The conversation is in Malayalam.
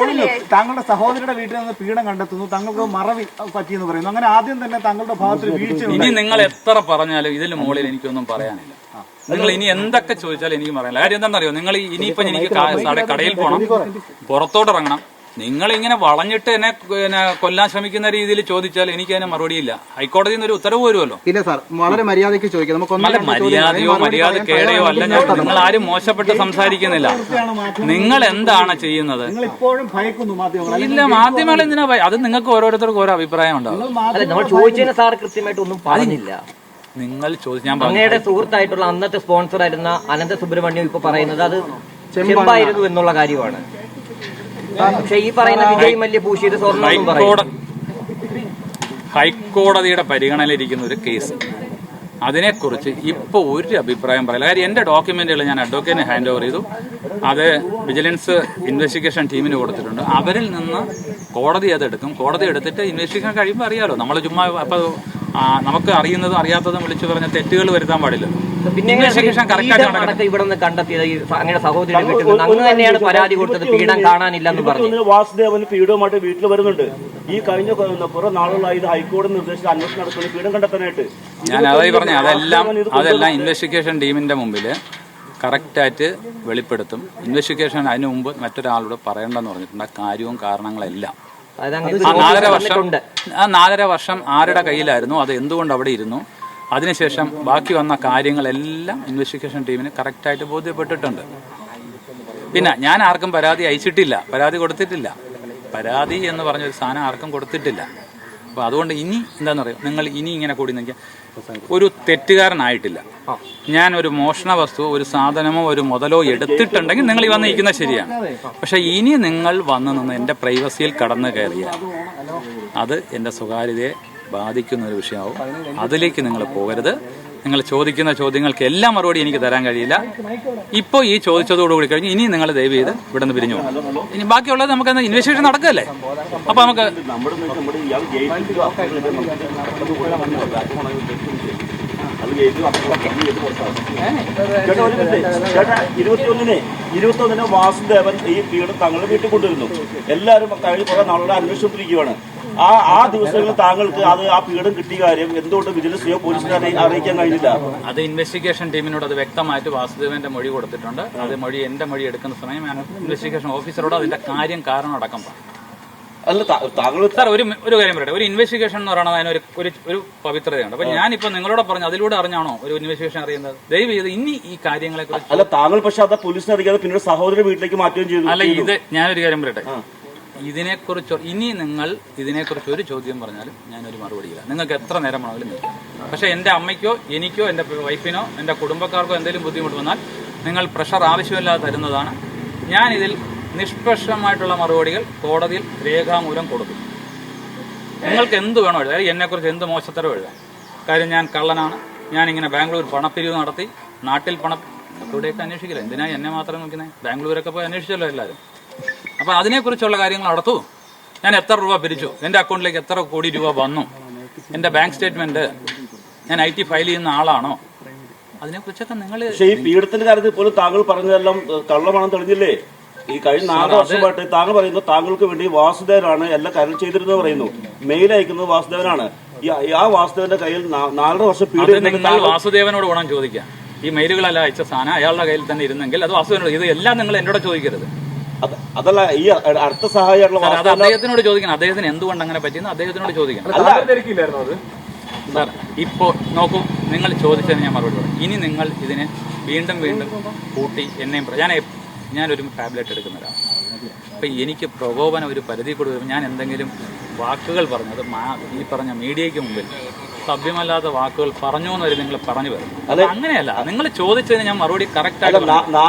തൊഴിൽ താങ്കളുടെ സഹോദരിയുടെ വീട്ടിൽ നിന്ന് പീഡനം കണ്ടെത്തുന്നു താങ്കൾക്ക് മറവി പറ്റിയെന്ന് പറയുന്നു. അങ്ങനെ ആദ്യം തന്നെ താങ്കളുടെ ഭാഗത്ത് വീഴ്ച ഇനി നിങ്ങൾ എത്ര പറഞ്ഞാലും ഇതിന് മുകളിൽ എനിക്കൊന്നും പറയാനില്ല. നിങ്ങൾ ഇനി എന്തൊക്കെ ചോദിച്ചാലും എനിക്ക് പറയാനില്ല. കാര്യം എന്താണെന്നറിയോ? നിങ്ങൾ ഇനിയിപ്പം എനിക്ക് കടയിൽ പോകണം. പുറത്തോട്ട് ഇറങ്ങണം. നിങ്ങൾ ഇങ്ങനെ വളഞ്ഞിട്ട് എന്നെ പിന്നെ കൊല്ലാൻ ശ്രമിക്കുന്ന രീതിയിൽ ചോദിച്ചാൽ എനിക്ക് അതിന് മറുപടിയില്ല. ഹൈക്കോടതിയിൽ നിന്ന് ഒരു ഉത്തരവ് വരുമല്ലോ. ഇല്ല സാർ വളരെ മര്യാദയ്ക്ക് ചോദിക്കാം. നമുക്ക് മര്യാദയോ മര്യാദ കേടയോ അല്ല ഞാൻ നിങ്ങൾ ആരും മോശപ്പെട്ട് സംസാരിക്കുന്നില്ല. നിങ്ങൾ എന്താണ് ചെയ്യുന്നത്? ഇല്ല മാധ്യമങ്ങൾ എന്തിനാ അത് നിങ്ങൾക്ക് ഓരോരുത്തർക്കും ഓരോ അഭിപ്രായം ഉണ്ടാവും. അല്ല നമ്മൾ ചോദിച്ചതിന് സാർ കൃത്യമായിട്ട് ഒന്നും പറഞ്ഞില്ല. നിങ്ങൾ ചോദിച്ചു ഞാൻ പറഞ്ഞു അങ്ങയുടെ സുഹൃത്തായിട്ടുള്ള അന്നത്തെ സ്പോൺസർ ആയിരുന്ന അനന്ത സുബ്രഹ്മണ്യം ഇപ്പൊ പറയുന്നത് അത് ചെമ്പായിരുന്നു എന്നുള്ള കാര്യമാണ്. പക്ഷെ ഈ പറയുന്ന വിജയ് മല്യ പൂശിയത് സ്വർണം എന്നും പറയും. ഹൈക്കോടതി ഹൈക്കോടതിയുടെ പരിഗണനയിലിരിക്കുന്ന ഒരു കേസ്. അതിനെക്കുറിച്ച് ഇപ്പോൾ ഒരു അഭിപ്രായം പറയില്ല. കാര്യം എന്റെ ഡോക്യുമെന്റുകൾ ഞാൻ അഡ്വക്കേറ്റിന് ഹാൻഡ് ഓവർ ചെയ്തു. അത് വിജിലൻസ് ഇൻവെസ്റ്റിഗേഷൻ ടീമിന് കൊടുത്തിട്ടുണ്ട്. അവരിൽ നിന്ന് കോടതി അതെടുക്കും. കോടതി എടുത്തിട്ട് ഇൻവെസ്റ്റിഗേഷൻ കഴിയുമ്പോൾ അറിയാമല്ലോ നമ്മൾ ചുമ്മാ അപ്പോൾ നമുക്ക് അറിയുന്നതും അറിയാത്തതും വിളിച്ചു പറഞ്ഞ തെറ്റുകൾ വരുത്താൻ പാടില്ല. പിന്നെ ഇവിടെ നിന്ന് കണ്ടെത്തിയത് അന്ന് തന്നെയാണ് പരാതി കൊടുത്തത്. പീഡനം കാണാനില്ലെന്ന് പറഞ്ഞു. വാസുദേവൻ പീഡവുമായിട്ട് വീട്ടിൽ വരുന്നുണ്ട്. ഈ കഴിഞ്ഞ കുറെ നാളുകളായി ഇത് ഹൈക്കോടതി നിർദ്ദേശിച്ച അന്വേഷണം നടത്തുന്നു. പീഡം കണ്ടെത്താനായിട്ട്. ഞാൻ അതായി പറഞ്ഞു അതെല്ലാം അതെല്ലാം ഇൻവെസ്റ്റിഗേഷൻ ടീമിന്റെ മുമ്പിൽ കറക്റ്റായിട്ട് വെളിപ്പെടുത്തും. ഇൻവെസ്റ്റിഗേഷൻ അതിനു മുമ്പ് മറ്റൊരാളോട് പറയണ്ടെന്ന് പറഞ്ഞിട്ടുണ്ട്. ആ കാര്യവും കാരണങ്ങളെല്ലാം. നാലര വർഷം ആ നാലര വർഷം ആരുടെ കയ്യിലായിരുന്നു അത് എന്തുകൊണ്ട് അവിടെ ഇരുന്നു? അതിനുശേഷം ബാക്കി വന്ന കാര്യങ്ങളെല്ലാം ഇൻവെസ്റ്റിഗേഷൻ ടീമിന് കറക്റ്റായിട്ട് ബോധ്യപ്പെട്ടിട്ടുണ്ട്. പിന്നെ ഞാൻ ആർക്കും പരാതി അയച്ചിട്ടില്ല പരാതി കൊടുത്തിട്ടില്ല. പരാതി എന്ന് പറഞ്ഞൊരു സാധനം ആർക്കും കൊടുത്തിട്ടില്ല. അപ്പോൾ അതുകൊണ്ട് ഇനി എന്താണെന്ന് പറയുക നിങ്ങൾ ഇനി ഇങ്ങനെ കൂടി നിൽക്കുക. ഒരു തെറ്റുകാരനായിട്ടില്ല. ഞാൻ ഒരു മോഷണ വസ്തു ഒരു സാധനമോ ഒരു മുതലോ എടുത്തിട്ടുണ്ടെങ്കിൽ നിങ്ങൾ ഈ വന്നിരിക്കുന്നത് ശരിയാണ്. പക്ഷെ ഇനി നിങ്ങൾ വന്ന് നിന്ന് എന്റെ പ്രൈവസിയിൽ കടന്നു കയറിയാൽ അത് എന്റെ സ്വകാര്യതയെ ബാധിക്കുന്ന ഒരു വിഷയമാവും. അതിലേക്ക് നിങ്ങൾ പോകരുത്. നിങ്ങൾ ചോദിക്കുന്ന ചോദ്യങ്ങൾക്ക് എല്ലാം മറുപടി എനിക്ക് തരാൻ കഴിയില്ല. ഇപ്പോൾ ഈ ചോദിച്ചതോടുകൂടി കഴിഞ്ഞ് ഇനി നിങ്ങൾ ദയവ് ചെയ്ത് ഇവിടെ നിന്ന് പിരിഞ്ഞു ഇനി ബാക്കിയുള്ളത് നമുക്ക് ഇൻവെസ്റ്റിഗേഷൻ നടക്കല്ലേ അപ്പൊ നമുക്ക് ചേട്ടാ ഒരു മിനിറ്റ് വാസുദേവൻ ഈ വീട് തങ്ങളുടെ വീട്ടിൽ കൊണ്ടുവരുന്നു. എല്ലാവരും കഴിഞ്ഞ കുറെ നാളുകളെ അന്വേഷിച്ചുകൊണ്ടിരിക്കുകയാണ്. ആ ആ ദിവസങ്ങളിൽ താങ്കൾക്ക് അത് ആ പീഡം കിട്ടിയ കാര്യം എന്തുകൊണ്ട് വിജിലൻസിനെയോ പോലീസിനെ അറിയി- അറിയിക്കാൻ കഴിഞ്ഞില്ല? അത് ഇൻവെസ്റ്റിഗേഷൻ ടീമിനോട് അത് വ്യക്തമായിട്ട് വാസുദേവന്റെ മൊഴി കൊടുത്തിട്ടുണ്ട്. അത് മൊഴി എന്റെ മൊഴി എടുക്കുന്ന സമയം ഇൻവെസ്റ്റിഗേഷൻ ഓഫീസറോട് അതിന്റെ കാര്യം കാരണം അടക്കം പറഞ്ഞു. അല്ല താങ്കൾ സാർ ഒരു ഒരു കാര്യം പറയട്ടെ. ഒരു ഇൻവെസ്റ്റിഗേഷൻ എന്ന് പറയുന്നത് അതിന് ഒരു ഒരു പവിത്രതയാണ് പവിത്രതയുണ്ട്. അപ്പൊ ഞാനിപ്പോ നിങ്ങളോട് പറഞ്ഞു അതിലൂടെ അറിഞ്ഞാണോ ഒരു ഇൻവെസ്റ്റിഗേഷൻ അറിയുന്നത്? ദയവ് ചെയ്ത് ഇനി ഈ കാര്യങ്ങളെ കുറിച്ച് അല്ല താങ്കൾ പക്ഷെ അത് പോലീസിനെ അറിയാതെ പിന്നീട് സഹോദരൻ വീട്ടിലേക്ക് മാറ്റുകയും ചെയ്തു. അല്ല ഇത് ഞാനൊരു കാര്യം പറയട്ടെ. ഇതിനെക്കുറിച്ച് ഇനി നിങ്ങൾ ഇതിനെക്കുറിച്ച് ഒരു ചോദ്യം പറഞ്ഞാലും ഞാനൊരു മറുപടിയില്ല നിങ്ങൾക്ക് എത്ര നേരം വേണമെങ്കിലും നിൽക്കാം. പക്ഷെ എന്റെ അമ്മയ്ക്കോ എനിക്കോ എന്റെ വൈഫിനോ എന്റെ കുടുംബക്കാർക്കോ എന്തെങ്കിലും ബുദ്ധിമുട്ട് വന്നാൽ നിങ്ങൾ പ്രഷർ ആവശ്യമില്ലാതെ തരുന്നതാണ്. ഞാനിതിൽ നിഷ്പക്ഷമായിട്ടുള്ള മറുപടികൾ കോടതിയിൽ രേഖാമൂലം കൊടുക്കും. നിങ്ങൾക്ക് എന്ത് വേണോ എഴുതാം. എന്നെക്കുറിച്ച് എന്ത് മോശത്തരം എഴുതാം. കാര്യം ഞാൻ കള്ളനാണ്. ഞാനിങ്ങനെ ബാംഗ്ലൂർ പണപ്പിരിവ് നടത്തി നാട്ടിൽ പണ ഇവിടെയൊക്കെ അന്വേഷിക്കില്ല? എന്തിനാ എന്നെ മാത്രം നോക്കുന്നത് ബാംഗ്ലൂരൊക്കെ പോയി അന്വേഷിച്ചല്ലോ എല്ലാവരും അപ്പം അതിനെക്കുറിച്ചുള്ള കാര്യങ്ങൾ നടത്തൂ. ഞാൻ എത്ര രൂപ പിരിച്ചു? എന്റെ അക്കൗണ്ടിലേക്ക് എത്ര കോടി രൂപ വന്നു? എന്റെ ബാങ്ക് സ്റ്റേറ്റ്മെന്റ് ഞാൻ ഐ ടി ഫയൽ ചെയ്യുന്ന ആളാണോ? അതിനെക്കുറിച്ചൊക്കെ നിങ്ങൾ പക്ഷേ ഈ പീഡത്തിന്റെ കാര്യത്തിൽ പോലും താങ്കൾ പറഞ്ഞതെല്ലാം കള്ളമാണെന്ന് തെളിഞ്ഞില്ലേ? ഈ കഴിഞ്ഞ നാല് വർഷമായിട്ട് താങ്കൾ പറയുന്നു താങ്കൾക്ക് വേണ്ടി വാസുദേവനാണ് എല്ലാ കാര്യം ചെയ്തിരുന്നത് പറയുന്നു. മെയിൽ അയക്കുന്നത് വാസുദേവനാണ്. ആ വാസുദേവന്റെ കയ്യിൽ നാലര വർഷം നിങ്ങൾ വാസുദേവനോട് വേണം ചോദിക്കാം ഈ മെയിലുകളെല്ലാം അയച്ച സാധനം അയാളുടെ കയ്യിൽ തന്നെ ഇരുന്നെങ്കിൽ അത് വാസുദേവനോട് ഇത് എല്ലാം നിങ്ങൾ എന്നോട് ചോദിക്കരുത്. അതല്ല ഈ അടുത്ത സഹായമായിട്ടുള്ള അത് അദ്ദേഹത്തിനോട് ചോദിക്കണം. അദ്ദേഹത്തിന് എന്തുകൊണ്ട് അങ്ങനെ പറ്റിയെന്ന് അദ്ദേഹത്തിനോട് ചോദിക്കണം. സാർ ഇപ്പോ നോക്കൂ നിങ്ങൾ ചോദിച്ചതിന് ഞാൻ മറുപടി പറയും. ഇനി നിങ്ങൾ ഇതിനെ വീണ്ടും വീണ്ടും കൂട്ടി എന്നെയും ഞാൻ ഞാനൊരു ടാബ്ലറ്റ് എടുക്കുന്ന ഒരാളാണ് അപ്പം എനിക്ക് പ്രകോപനം ഒരു പരിധി കൊടുക്കുമ്പോൾ ഞാൻ എന്തെങ്കിലും വാക്കുകൾ പറഞ്ഞു അത് മാ- ഈ പറഞ്ഞ മീഡിയയ്ക്ക് മുമ്പിൽ സഭ്യമല്ലാത്ത വാക്കുകൾ പറഞ്ഞു എന്നൊരു നിങ്ങൾ പറഞ്ഞു വരും. അത്. അങ്ങനെയല്ല നിങ്ങൾ ചോദിച്ചതിന് ഞാൻ മറുപടി കറക്റ്റ് ആയിട്ട്